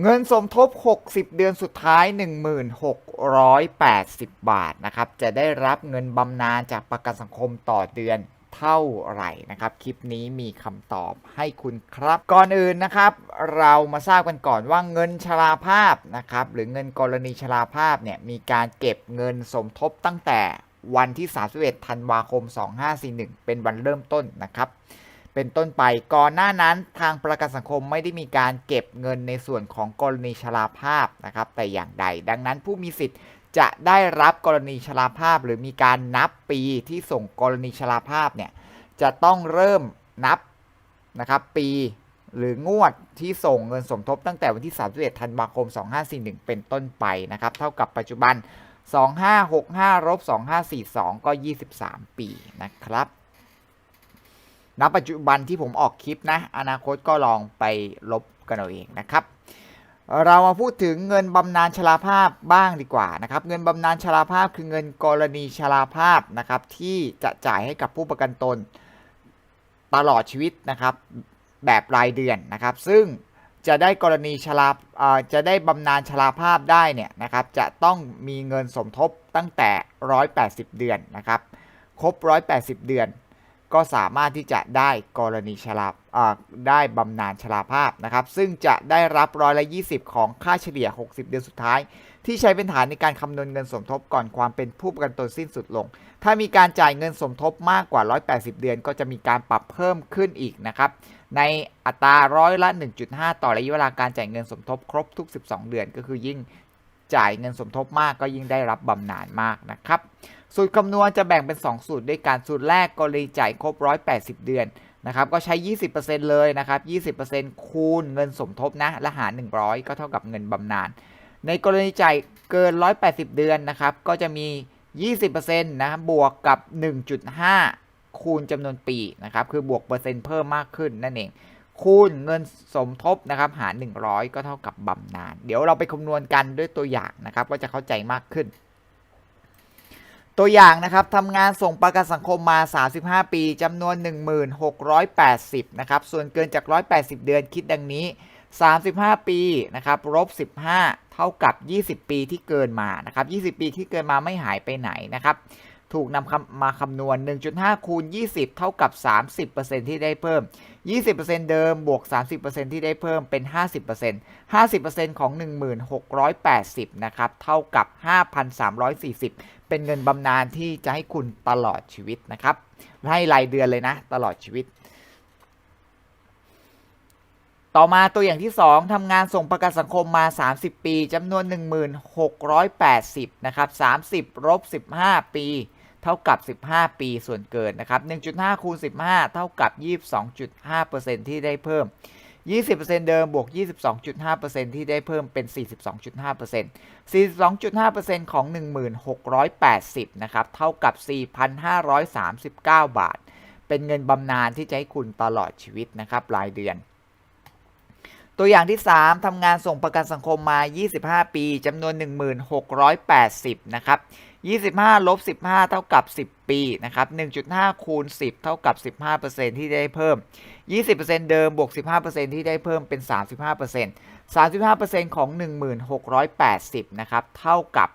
เงินสมทบ 60 เดือนสุดท้าย 1680 บาทนะครับ จะได้รับเงินบำนาญจากประกันสังคมต่อเดือนเท่าไหร่นะครับ คลิปนี้มีคำตอบให้คุณครับ ก่อนอื่นนะครับ เรามาทราบกันก่อนว่าเงินชราภาพนะครับ หรือเงินกรณีชราภาพเนี่ยมีการเก็บเงินสมทบตั้งแต่วันที่ 31 ธันวาคม 2541 เป็นวันเริ่มต้นนะครับ เป็นต้นไปก่อนหน้านั้นทางประกันสังคมไม่ได้มีการเก็บเงินในส่วนของกรณีชราภาพนะครับแต่อย่างใด ดังนั้นผู้มีสิทธิ์จะได้รับกรณีชราภาพ หรือมีการนับปีที่ส่งกรณีชราภาพเนี่ยจะต้องเริ่มนับนะครับปีหรืองวดที่ส่งเงินสมทบตั้งแต่วันที่ 31 ธันวาคม 2541 เป็นต้นไปนะครับ เท่ากับปัจจุบัน 2565ลบ2542 ก็ 23 ปีนะครับ ณปัจจุบันที่ผมออกคลิปนะ อนาคตก็ลองไปลบกันเอาเองนะครับ เรามาพูดถึงเงินบำนาญชราภาพบ้างดีกว่านะครับ เงินบำนาญชราภาพคือเงินกรณีชราภาพนะครับ ที่จะจ่ายให้กับผู้ประกันตนตลอดชีวิตนะครับ แบบรายเดือนนะครับ ซึ่งจะได้กรณีชราจะได้บำนาญชราภาพได้เนี่ยนะครับ จะต้องมีเงินสมทบตั้งแต่ 180 เดือนนะครับ ครบ 180 เดือน ก็สามารถที่จะได้กรณีชราได้บำนาญชราภาพนะครับ ซึ่งจะได้รับร้อยละ 20 ของค่าเฉลี่ย 60 เดือนสุดท้าย ที่ใช้เป็นฐานในการคำนวณเงินสมทบก่อนความเป็นผู้ประกันตนสิ้นสุดลง ถ้ามีการจ่ายเงินสมทบมากกว่า 180 เดือน ก็จะมีการปรับเพิ่มขึ้นอีกนะครับ ในอัตราร้อยละ 1.5 ต่อระยะเวลาการจ่ายเงินสมทบครบทุก 12 เดือน ก็คือยิ่ง จ่ายเงินสมทบมากก็ยิ่งได้รับบำนาญมากนะครับ สูตรคำนวณจะแบ่งเป็น 2 สูตรด้วยกันสูตรแรกกรณีจ่ายครบ 180 เดือนนะครับก็ใช้ 20%เลยนะครับ 20%คูณเงินสมทบนะและหาร 100 ก็เท่ากับเงินบำนาญ ในกรณีจ่ายเกิน 180 เดือนนะครับ ก็จะมี 20%นะบวกกับ 1.5 คูณจำนวนปีนะครับ คือบวกเปอร์เซ็นต์เพิ่มมากขึ้นนั่นเอง คูณเงินสมทบนะครับหาร 100 ก็เท่ากับบำนาญเดี๋ยวเราไปคำนวณกันด้วยตัวอย่างนะครับ ก็จะเข้าใจมากขึ้น ตัวอย่างนะครับทำงานส่งประกันสังคมมา 35 ปีจำนวน 1680 นะครับ ส่วนเกินจาก 180 เดือนคิดดังนี้ 35 ปีนะครับลบ15 เท่ากับ 20 ปีที่เกินมานะครับ 20 ปีที่เกินมาไม่หายไปไหนนะครับ ถูกนำมาคำนวณ 1.5 คูณ 20 เท่ากับ 30%ที่ได้เพิ่ม 20%เดิมบวก 30%ที่ได้เพิ่มเป็น 50% 50%ของ 1680 นะครับ เท่ากับ 5,340 เป็นเงินบำนาญที่จะให้คุณตลอดชีวิตนะครับ ให้รายเดือนเลยนะ ตลอดชีวิต ต่อมาตัวอย่างที่ 2ทำงานส่งประกันสังคมมา 30 ปีจำนวน 1680 นะครับ 30ลบ15 ปี เท่ากับ 15 ปีส่วนเกินนะครับ 1.5 คูณ 15 เท่ากับ 22.5%ที่ได้เพิ่ม 20%เดิมบวก 22.5%ที่ได้เพิ่มเป็น 42.5% 42.5%ของ 1680 นะครับ เท่ากับ 4,539 บาท เป็นเงินบำนาญที่จะให้คุณตลอดชีวิตนะครับรายเดือนตัวอย่างที่ 3ทำงานส่งประกันสังคมมา 25 ปีจำนวน 1680 นะครับ 25ลบ15 เท่ากับ 10 ปีนะครับ1.5 คูณ 10 เท่ากับ 15%ที่ได้เพิ่ม 20%เดิมบวก 15%ที่ได้เพิ่มเป็น 35% 35%ของ 1680นะครับเท่ากับ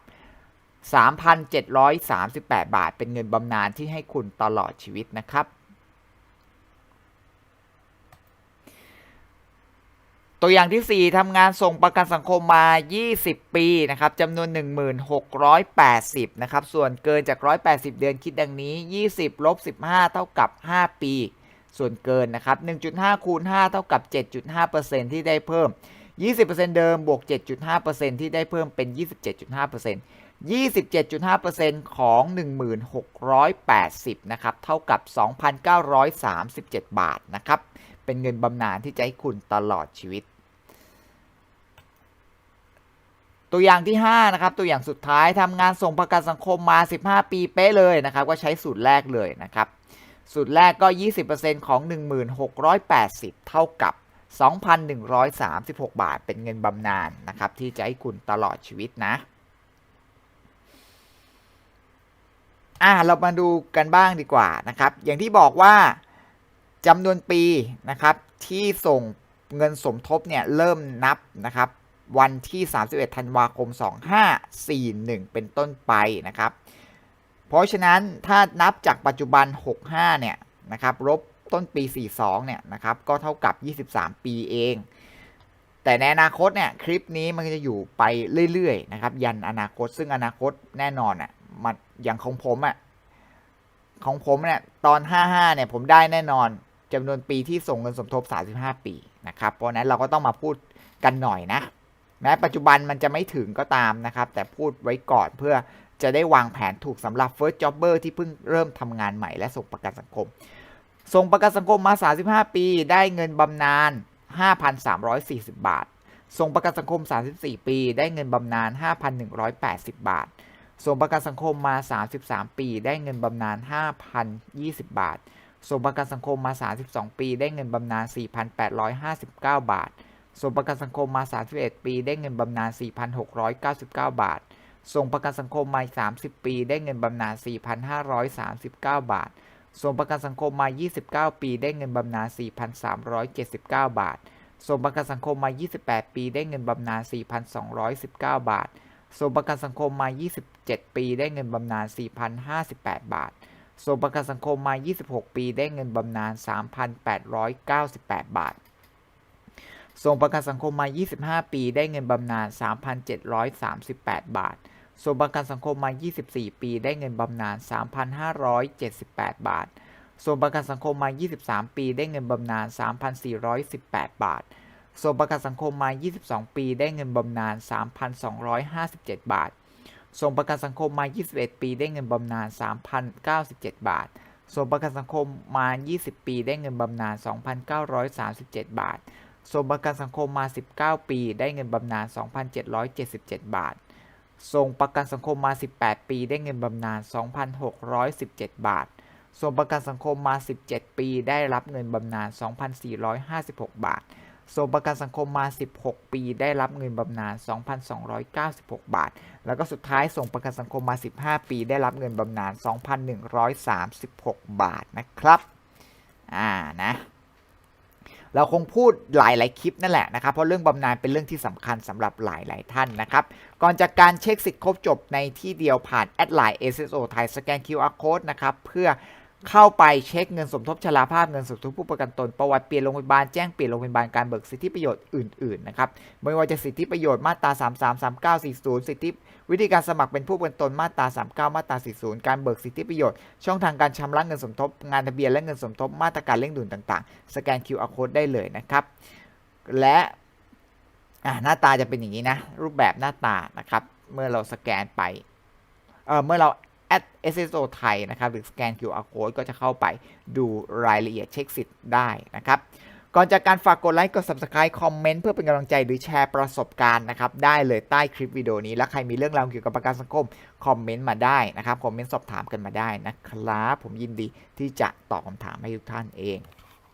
3,738 บาท เป็นเงินบำนาญที่ให้คุณตลอดชีวิตนะครับ ตัวอย่างที่ 4ทำงานส่งประกันสังคมมา 20 ปีนะครับจำนวน 1680 นะครับ ส่วนเกินจาก 180 เดือนคิดดังนี้ 20ลบ15 เท่ากับ 5 ปี ส่วนเกินนะครับ 1.5 คูณ 5 เท่ากับ 7.5%ที่ได้เพิ่ม 20%เดิมบวก 7.5%ที่ได้เพิ่มเป็น 27.5% 27.5%ของ 1680 นะครับ เท่ากับ 2,937 บาทนะครับ เป็นเงินบำนาญที่จะให้คุณตลอดชีวิต ตัวอย่างที่ 5 นะครับ ตัวอย่างสุดท้ายทำงานส่งประกันสังคมมา 15 ปีเป๊ะเลยนะครับ ก็ใช้สูตรแรกเลยนะครับ สูตรแรกก็ 20%ของ 1680 เท่ากับ 2,136 บาท เป็นเงินบำนาญนะครับ ที่จะให้คุณตลอดชีวิตนะอ่าเรามาดูกันบ้างดีกว่านะครับ อย่างที่บอกว่า จำนวนปีนะครับที่ส่งเงินสมทบเนี่ยเริ่มนับนะครับวันที่ 31 ธันวาคม 2541 เป็นต้นไปนะครับ เพราะฉะนั้นถ้านับจากปัจจุบัน 65 เนี่ยนะครับลบต้นปี 42 เนี่ยนะครับก็เท่ากับ 23 ปีเอง แต่ในอนาคตเนี่ยคลิปนี้มันจะอยู่ไปเรื่อยๆนะครับยันอนาคตซึ่งอนาคตแน่นอนอะมันอย่างของผมอะของผมเนี่ยตอน 55 เนี่ยผมได้แน่นอน จำนวนปีที่ส่งเงินสมทบ 35 ปีนะครับเพราะนั้นเราก็ต้องมาพูดกันหน่อยนะ แม้ปัจจุบันมันจะไม่ถึงก็ตามนะครับ แต่พูดไว้ก่อนเพื่อจะได้วางแผนถูกสำหรับ first jobber ที่เพิ่งเริ่มทำงานใหม่และส่งประกันสังคม ส่งประกันสังคมมา 35 ปี ได้เงินบำนาญ 5,340 บาท ส่งประกันสังคม 34 ปี ได้เงินบำนาญ 5,180 บาท ส่งประกันสังคมมา 33 ปี ได้เงินบำนาญ 5,020 บาท ส่งประกันสังคมมา 32 ปี ได้เงินบำนาญ 4,859 บาท ส่งประกันสังคมมา 31 ปี ได้เงินบำนาญ 4,699 บาท ส่งประกันสังคมมา 30 ปี ได้เงินบำนาญ 4,539 บาท ส่งประกันสังคมมา 29 ปี ได้เงินบำนาญ 4,379 บาท ส่งประกันสังคมมา 28 ปี ได้เงินบำนาญ 4,219 บาท ส่งประกันสังคมมา 27 ปี ได้เงินบำนาญ 4,058 บาท ส่งประกันสังคมมา 26 ปีได้เงินบำนาญ 3,898 บาท ส่งประกันสังคมมา 25 ปีได้เงินบำนาญ 3,738 บาท ส่งประกันสังคมมา 24 ปีได้เงินบำนาญ 3,578 บาท ส่งประกันสังคมมา 23 ปีได้เงินบำนาญ 3,418 บาท ส่งประกันสังคมมา 22 ปีได้เงินบำนาญ 3,257 บาท ส่งประกันสังคมมา 21 ปีได้เงินบำนาญ 3,097 บาท ส่งประกันสังคมมา 20 ปีได้เงินบำนาญ 2,937 บาท ส่งประกันสังคมมา 19 ปีได้เงินบำนาญ 2,777 บาท ส่งประกันสังคมมา 18 ปีได้เงินบำนาญ 2,617 บาท ส่งประกันสังคมมา 17 ปีได้รับเงินบำนาญ 2,456 บาท ส่งประกันสังคมมา 16 ปีได้รับเงินบำนาญ 2,296 บาท แล้วก็สุดท้ายส่งประกันสังคมมา 15 ปี ได้รับเงินบำนาญ 2,136 บาทนะครับ อ่านะเราคงพูดหลาย ๆ คลิปนั่นแหละนะครับ เพราะเรื่องบำนาญเป็นเรื่องที่สำคัญสำหรับหลาย ๆ ท่านนะครับ ก่อนจากการเช็คสิทธิ์ครบจบในที่เดียวผ่านแอดไลน์ SSO ไทยสแกน QR Code นะครับ เพื่อ เข้าไปเช็คเงินสมทบชราภาพเงินสมทบผู้ประกันตนประวัติเปลี่ยนโรงพยาบาลแจ้งเปลี่ยนโรงพยาบาลการเบิกสิทธิประโยชน์อื่นๆนะครับไม่ว่าจะสิทธิประโยชน์มาตรา 33 39 40 สิทธิวิธีการสมัครเป็นผู้ประกันตนมาตรา 39 มาตรา 40 การเบิกสิทธิประโยชน์ ช่องทางการชำระเงินสมทบ งานทะเบียนและเงินสมทบมาตรการเร่งด่วนต่างๆ สแกน QR Code ได้เลยนะครับและหน้าตาจะเป็นอย่างนี้นะรูปแบบหน้าตานะครับเมื่อเราสแกนไปเเมื่อเรา at SSO ไทยนะครับ หรือสแกน QR Code ก็จะเข้าไปดูรายละเอียดเช็คสิทธิ์ได้นะครับ ก่อนจากการฝากกดไลค์ กด Subscribe คอมเมนต์เพื่อเป็นกำลังใจหรือแชร์ประสบการณ์นะครับ ได้เลยใต้คลิปวิดีโอนี้ และใครมีเรื่องราวเกี่ยวกับประกันสังคม คอมเมนต์มาได้นะครับ คอมเมนต์สอบถามกันมาได้นะครับ ผมยินดีที่จะตอบคำถามให้ทุกท่านเอง